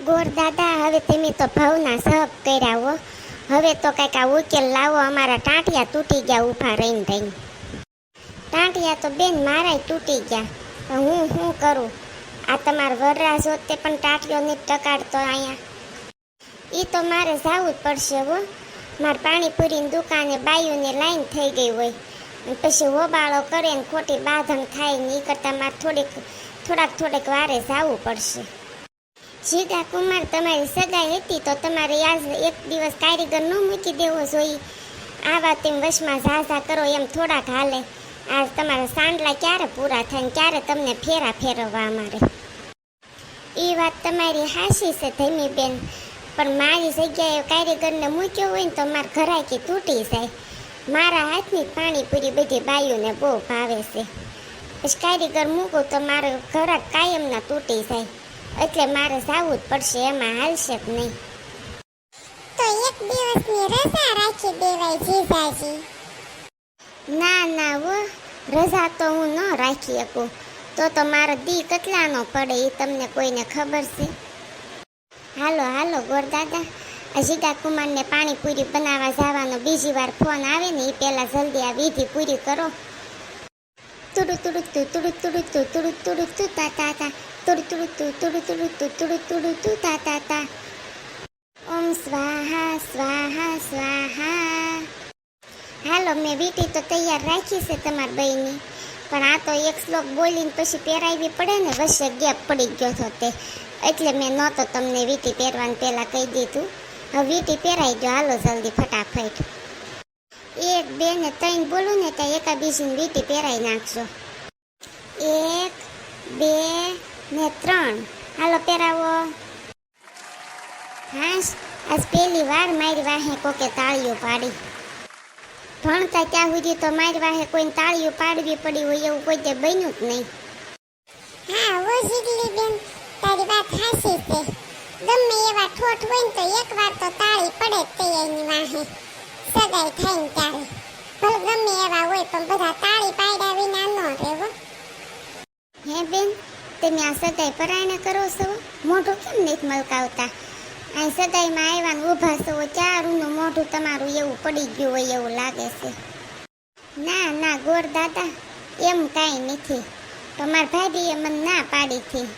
ગોર દાદા, હવે તમે તો ભાવના સહક કર્યા હો. હવે તો કંઈક આ ઉકેલ લાવો, અમારા ટાંટિયા તૂટી ગયા ઊભા રહીને રહીને. ટાંટિયા તો બેન મારાય તૂટી ગયા. હું શું કરું? આ તમારો વરરાજ હોત તે પણ ટાંટિયો નહીં ટકાડતો અહીંયા. એ તો મારે જાવું જ પડશે હો. મારે પાણીપુરીની દુકાને બાયુની લાઈન થઈ ગઈ હોય. અને પછી હોબાળો કરે ને ખોટી બાંધણ થાય ને એ કરતાં મારે થોડીક, થોડાક થોડીક વારે જાવું પડશે. જીગા કુમાર તમારી સગાઈ હતી તો તમારે આજ એક દિવસ કારીગર ન મૂકી દેવો જોઈએ. આ વાત એમ વશમાં ઝાઝા કરો એમ થોડાક હાલે. આ તમારા સાંડલા ક્યારે પૂરા થાય ને ક્યારે તમને ફેરા ફેરવવા અમારે એ વાત તમારી હાશી છે ધમી બેન પણ મારી જગ્યાએ કારીગરને મૂક્યો હોય ને તો મારા ઘરાકી તૂટી જાય. મારા હાથની પાણીપુરી બધી બાયુને બહુ ભાવે છે. પછી કારીગર મૂકો તો મારો ઘરાક કાયમના તૂટી જાય. એટલે મારે જાવું જ પડશે એમાં હાલશે જ નહીં. તો એક દિવસની રજા રાખી દેવાય જીજાજી. ના ના વો રજા તો હું ન રાખી શકું. તો તો મારો દી કેટલાનો પડે એ તમને કોઈને ખબર છે? હાલો હાલો ગોરદાદા. આ જીગા કુમારને પાણીપુરી બનાવવા જવાનો બીજી વાર ફોન આવે ને એ પહેલાં જલ્દી આ વિધિ પૂરી કરો. તુડુ તુ તુડુ તુડુ તુ તુડુ தா தா તા તા. તા તુડુ તુડુ તુ તુડુ தா தா તા. ઓમ સ્વાહા સ્વાહા સ્વાહા. હાલો, મેં વીટી તો તૈયાર રાખી છે તમારા બહેની. પણ આ તો એક શ્લોક બોલીને પછી પહેરાવી પડે ને, વચ્ચે ગેપ પડી ગયો હતો તે. એટલે મેં નહોતો તમને વીટી પહેરવાનું પહેલાં કહી દીધું. હવે વીટી પહેરાઈ ગયો. હાલો, જલ્દી, ફટાફટ. એક, બે ને ત્રણ બોલું ને ત્યાં એકા બીજીની વીટી પહેરાઈ નાખજો. એક, બે ને ત્રણ. હાલો, પહેરાવો. હાશ, આજ પહેલી વાર મારી વાહે કોકે તાળીઓ પાડી. ભણતા ત્યાં સુધી તો મારી વાહે કોઈને તાળીઓ પાડવી પડી હોય એવું કોઈ તે બન્યું જ નહીં. હા વો જીગલી બેન તારી વાત હાસી છે. ગમે એવા ઠોઠ હોય ને તો એકવાર તો તાળી પડે જ તે વાહે. સગાઈ થાય ને ત્યારે ભલે એવા હોય પણ બધા તાળી પાડ્યા વિના ન રહેવો. હે બેન, તમે આ સગાઈ પરાયણ કરો છો? મોઢું કેમ નથી મલકાવતા? આ સગાઈમાં આવ્યા ઊભા છો, ચારુંનું મોઢું તમારું એવું પડી ગયું હોય એવું લાગે છે. ના ના, ગોર દાદા, એમ કાંઈ નથી. તમારા ભાભીએ મને ના પાડી હતી.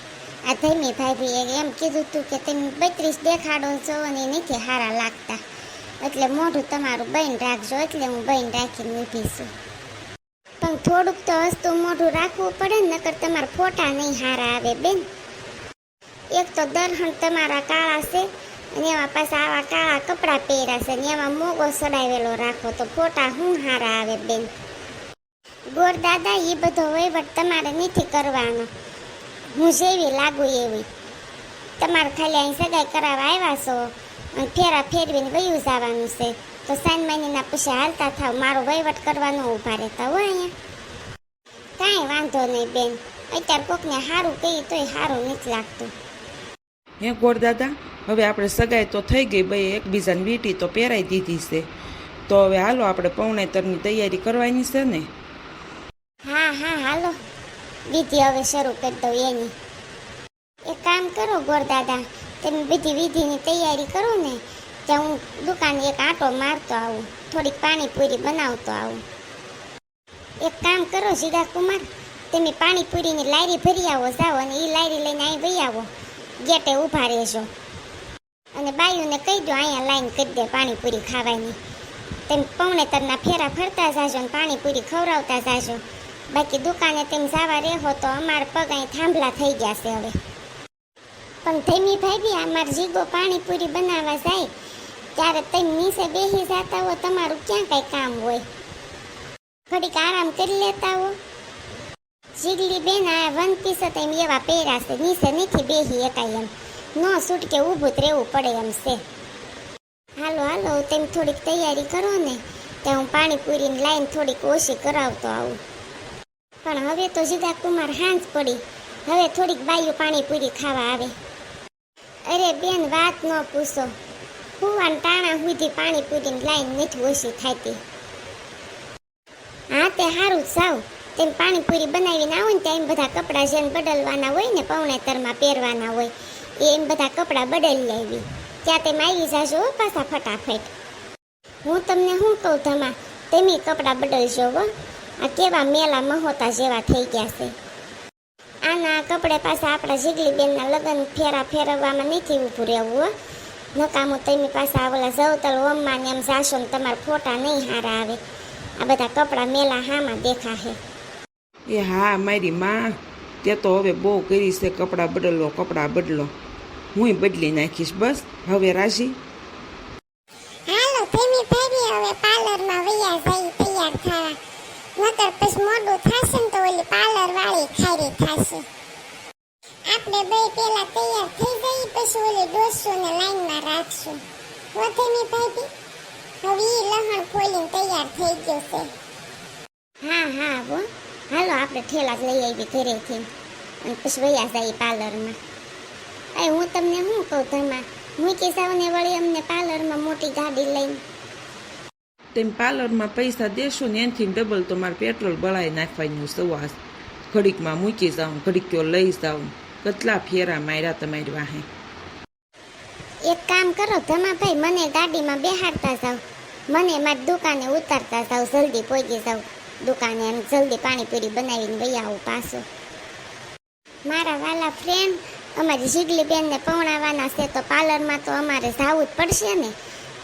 આ ધૈમી ભાભીએ એમ કીધું હતું કે તમે બત્રીસ દેખાડો છો અને નથી સારા લાગતા. એટલે મોઢું તમારું બહેન રાખજો, એટલે હું બહેન રાખીને ઊભી છું. પણ થોડુંક તો હસતું મોઢું રાખવું પડે ને, નકર તમારા ફોટા નહીં સારા આવે બેન. એક તો દરહણ તમારા કાળા છે, અને એમાં પાછા આવા કાળા કપડાં પહેર્યા છે, ને એમાં મોગો સડાવેલો રાખો તો ફોટા હું સારા આવે બેન. ગોર દાદા એ બધો વહીવટ તમારે નથી કરવાનો. હું જેવી લાગુ એવી. તમારે ખાલી અહીં સગાઈ કરાવવા આવ્યા છો? ફેરા ફેરવીને વયું જવાનું છે. તો સાંજ મહિનાના પછી હાલતા થાવ મારો વહીવટ કરવાનો ઊભા રહેતા હોય અહીંયા. કાંઈ વાંધો નહીં બેન. અત્યારે કોકને સારું કહીએ તોય સારું નથી લાગતું. હે ગોરદાદા હવે આપણે સગાઈ તો થઈ ગઈ બે એકબીજાની વીંટી તો પહેરાઈ દીધી છે. તો હવે હાલો આપણે પૌણેતરની તૈયારી કરવાની છે ને? હા હા હાલો. વિધિ હવે શરૂ કરી દઉં એની. એક કામ કરો ગોરદાદા તમે બધી વિધિની તૈયારી કરું ને, ત્યાં હું દુકાને એક આંટો મારતો આવું, થોડીક પાણીપુરી બનાવતો આવું. એક કામ કરો જીગા કુમાર તમે પાણીપુરીની લારી ભરી આવો જાઓ અને એ લારી લઈને અહીં વહી આવો, ગેટે ઊભા રહેજો. અને બાયુને કહી દો, અહીંયા લાઈન કરી દે પાણીપુરી ખાવાની. તેમ પૌણેતરના ફેરા ફરતા જાજો ને પાણીપુરી ખવડાવતા જાજો. બાકી દુકાને તેમ જવા રહેવો તો અમાર પગ અહીં થાંભલા થઈ ગયા છે હવે. પણ ધીમી ભાભી અમાર જીગો પાણીપુરી બનાવવા જાય. ત્યારે તમે નીચે બેસી જતા હો તમારું ક્યાં કઈ કામ હોય? થોડીક આરામ કરી લેતા હો. જીગલી બેન, આ વન પીસ તેમ એવા પહેર્યા છે, નીચે નથી બેસી એકાય એમ. ન છૂટકે ઊભું જ રહેવું પડે એમ છે. હાલો હાલો તેમ થોડીક તૈયારી કરો ને, ત્યાં હું પાણીપુરીની લાઈન થોડીક ઓછી કરાવતો આવું. પણ હવે તો જીગા કુમાર હાંજ પડી. હવે થોડીક બાયું પાણીપુરી ખાવા આવે. અરે બેન, વાત ન પૂછો. કુવાન ટાણા સુધી પાણીપુરીની લાઈન નથી ઓછી થાતી હા, તે સારું સાવ. તેમ પાણીપુરી બનાવીને આવો ને ત્યાં બધા કપડાં જેમ બદલવાના હોય ને પૌણેતરમાં પહેરવાના હોય એમ બધા કપડાં બદલી આવી. ત્યાં તેમ આવી જાજો પાછા ફટાફટ. હું તમને શું કહું ધમા તેમી કપડાં બદલજો હો. આ કેવા મેલા મહોતા જેવા થઈ ગયા છે. આના કપડે પાસે આપણા જીગલી બેનના લગ્ન ફેરા ફેરવવામાં નથી ઊભું રહેવું, હો. નકામું તેની પાછા આવેલા જવતલ ઓમમાં ને એમ જાશો ને તમારા ફોટા નહીં હારા આવે. આ બધા કપડાં મેલા હામાં દેખાશે. એ હા, મારી માં. તે તો હવે બહુ કરી છે, કપડાં બદલો કપડાં બદલો. હુંય બદલી નાખીશ, બસ. હવે રાજી હાલો ધીમી ભાભી હવે પાર્લરમાં વૈયા જઈ તૈયાર થવા નકર પછી મોડું થશે ને તો ઓલી પાર્લર વાળી ખારી થશે આપણે બે પેલા તૈયાર થઈ જઈ પછી ઓલે દોસ્તોને લાઈનમાં રાખશું. વધેની ભાભી હવે એ લહણ ખોલીને તૈયાર થઈ ગયો છે. હા હા હો. હાલો આપણે ઠેલા જ લઈ આવી ઘરેથી. અને પછી વૈયા જાય પાર્લરમાં. એ હું તમને શું કહું ધર્મા? હું કે સાવને વળી અમને પાર્લરમાં મોટી ગાડી લઈને. તેમ પાર્લરમાં પૈસા દેશો ને એનથી ડબલ તો મારે પેટ્રોલ બળાઈ નાખવાનું સવાસ ઘડીકમાં મૂકી જાઉં ઘડીક લઈ જાઉં કેટલા ફેરા માર્યા તમારી વાહે એક કામ કરો, ધમાભાઈ, મને ગાડીમાં બેહાડતા જાવ મને મારી દુકાને ઉતારતા જાવ જલ્દી પહોંચી જાવ દુકાને એમ જલ્દી પાણીપુરી બનાવીને વહી આવું પાછું. મારા વાલા ફ્રેન્ડ અમારી જીગલી બેનને પવણાવવાના છે, તો પાર્લરમાં તો અમારે જવું જ પડશે ને.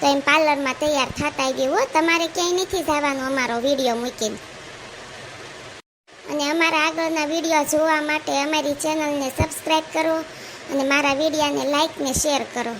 તો એમ પાર્લરમાં તૈયાર થતા ગયું હો, તમારે ક્યાંય નથી જવાનું અમારો વીડિયો મૂકીને. અને અમારા આગળના વીડિયો જોવા માટે અમારી ચેનલને સબસ્ક્રાઈબ કરો અને મારા વિડીયાને લાઇક ને શેર કરો.